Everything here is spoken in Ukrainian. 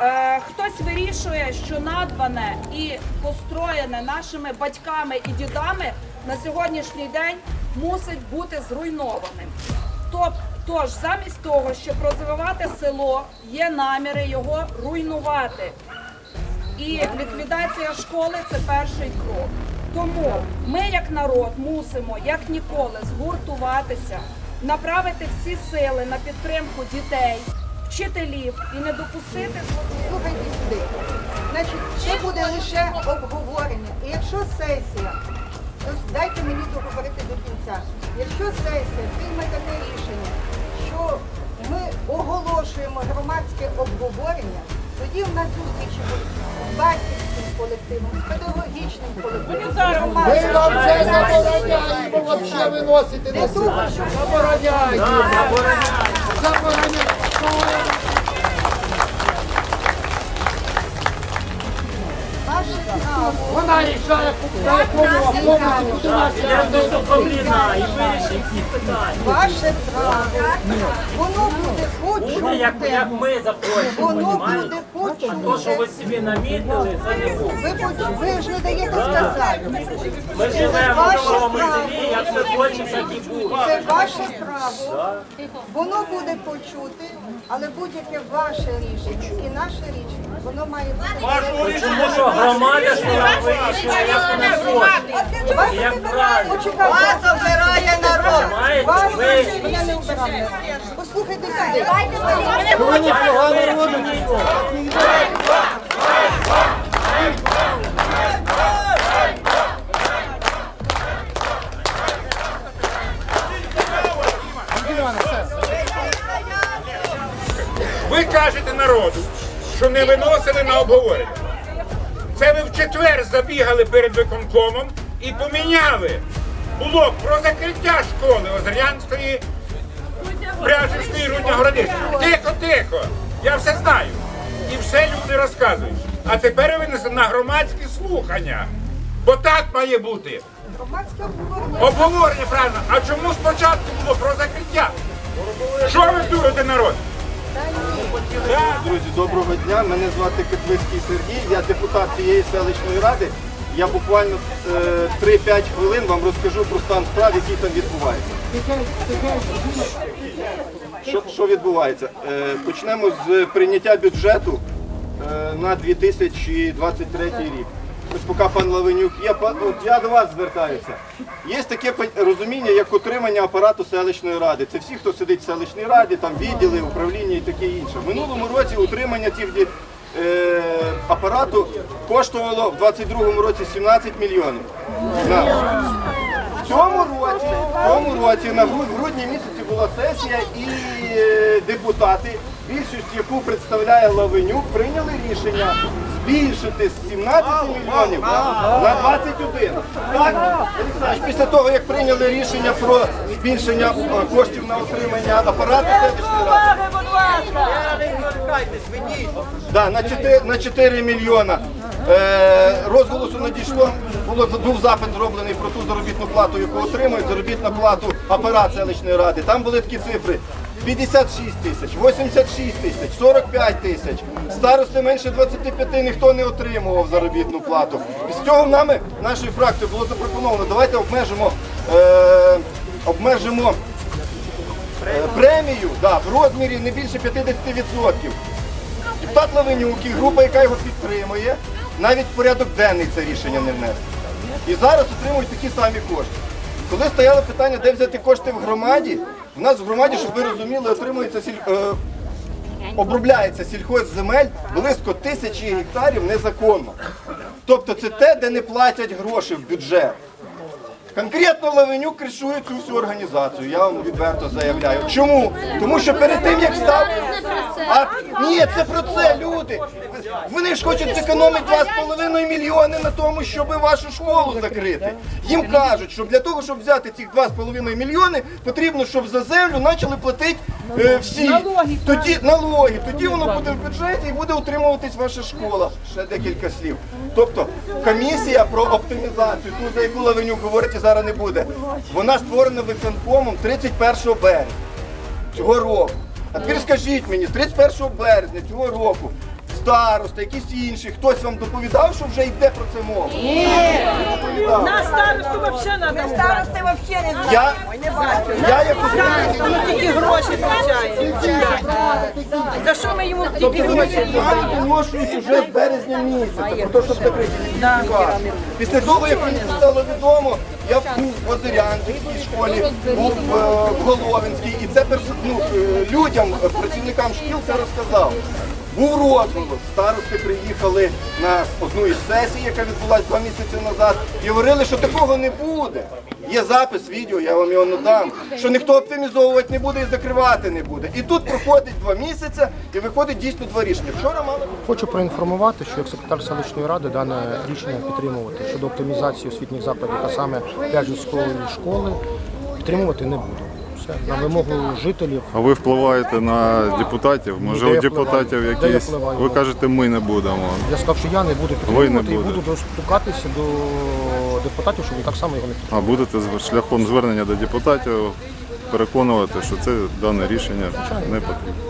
Е, хтось вирішує, що надбане і построєне нашими батьками і дідами на сьогоднішній день мусить бути зруйнованим. Тож, замість того, щоб розвивати село, є наміри його руйнувати. І ліквідація школи це перший крок. Тому ми, як народ, мусимо як ніколи згуртуватися, направити всі сили на підтримку дітей, вчителів і не допустити Слухайте сюди. Значить, це буде лише обговорення. І якщо сесія, то дайте мені договорити до кінця. Якщо сесія прийме таке рішення, що ми оголошуємо громадське обговорення, тоді в нас зустрічі будуть з батьківським колективом, з педагогічним колективом. Ми вам це забороняємо взагалі виносити на суд. Забороняємо. Забороняємо. Ваше і питання. Ваше право. Воно буде Буде як, почуте. ми захочемо, Воно буде А то, що ви почуте. собі намітили, це не буде. Ви, поч- ви ж не даєте сказати. Ми живемо в новому селі, як ми хочемо, так і буде. Це ваше право. Воно буде почути, але будь-яке ваше рішення і наше рішення, воно має бути. Тому що громада вирішила, як. Вас Як правильно. Вас обирає народ. Вас мене не обирає. Послухайте сюди. Погано. Ви кажете народу, що не виносили на обговорення. Це ви в четвер забігали перед виконкомом і поміняли. Було про закриття школи Озерянської, Бряжівської, Руднягородища. Тихо, тихо. Я все знаю. І все люди розказують. А тепер винесли на громадські слухання. Бо так має бути. Обговорення правильно. А чому спочатку було про закриття? Що ви дурите народ? Друзі, доброго дня. Мене звати Китвицький Сергій, я депутат цієї селищної ради. Я буквально е, 3-5 хвилин вам розкажу про стан справ, який там відбувається. Що, що відбувається? Е, почнемо з прийняття бюджету е, на 2023 рік. Ось поки пан Лавенюк є, от я до вас звертаюся. Є таке розуміння, як утримання апарату селищної ради. Це всі, хто сидить в селищній раді, там відділи, управління і таке інше. В минулому році утримання цих е, апарату коштувало в 22-му році 17 мільйонів. В цьому році, в цьому році на грудні місяці була сесія і е, депутати, більшість яку представляє Лавенюк, прийняли рішення збільшити з 17 мільйонів на 21. Так, Олександр, після того, як прийняли рішення про збільшення е, коштів на отримання апарату селищної ради, Да, на 4, на 4 мільйона. Е, розголосу надійшло, було, був запит зроблений про ту заробітну плату, яку отримують, заробітну плату апарат селищної ради. Там були такі цифри. 56 тисяч, 86 тисяч, 45 тисяч. Старости менше 25 ніхто не отримував заробітну плату. І з цього нами, нашою фракцією, було запропоновано, давайте обмежимо, е, обмежимо е, премію да, в розмірі не більше 50%. Депутат Лавенюк і група, яка його підтримує, навіть в порядок денний це рішення не внесли. І зараз отримують такі самі кошти. Коли стояло питання, де взяти кошти в громаді, в нас в громаді, щоб ви розуміли, отримується сіль... е, обробляється сільхозземель близько тисячі гектарів незаконно. Тобто це те, де не платять гроші в бюджет. Конкретно Лавенюк кришує цю всю організацію. Я вам відверто заявляю. Чому? Тому що перед тим як став. А ні, це про це люди. Вони ж хочуть зекономити 2,5 мільйони на тому, щоб вашу школу закрити. Їм кажуть, що для того, щоб взяти цих 2,5 мільйони, потрібно, щоб за землю почали платити е, всі. Тоді налоги. Тоді воно буде в бюджеті і буде утримуватись ваша школа. Ще декілька слів. Тобто комісія про оптимізацію, ту за яку Лавенюк говорить, зараз не буде. Вона створена виконкомом 31 березня цього року. А тепер скажіть мені, з 31 березня цього року староста, якісь інші, хтось вам доповідав, що вже йде про це мова? Ні. На старосту взагалі На Старости взагалі не Я, не бачу. я як Ми тільки гроші получає. За що ми йому Тобто тільки вони гроші? виношують уже з березня місяця, про те, щоб закрити. Після того, як мені стало відомо, я був в Озерянській школі, був е, в Головинській, і це ну, е, людям, е, працівникам шкіл це розказав. Був розголос, старости приїхали на одну із сесій, яка відбулася два місяці назад, і говорили, що такого не буде. Є запис, відео, я вам його надам, що ніхто оптимізовувати не буде і закривати не буде. І тут проходить два місяці і виходить дійсно два рішення. Вчора мали Хочу проінформувати, що як секретар селищної ради дане рішення підтримувати щодо оптимізації освітніх закладів, а саме П'яжівської школи, підтримувати не буду. На вимогу жителів. А ви впливаєте на депутатів? Може у я депутатів впливаю? Де я якісь. впливаю? Ви кажете, ми не будемо. Я сказав, що я не буду підтримувати і буду достукатися до депутатів, щоб вони так само його не підтримали. А будете з- шляхом звернення до депутатів переконувати, що це дане рішення не потрібно.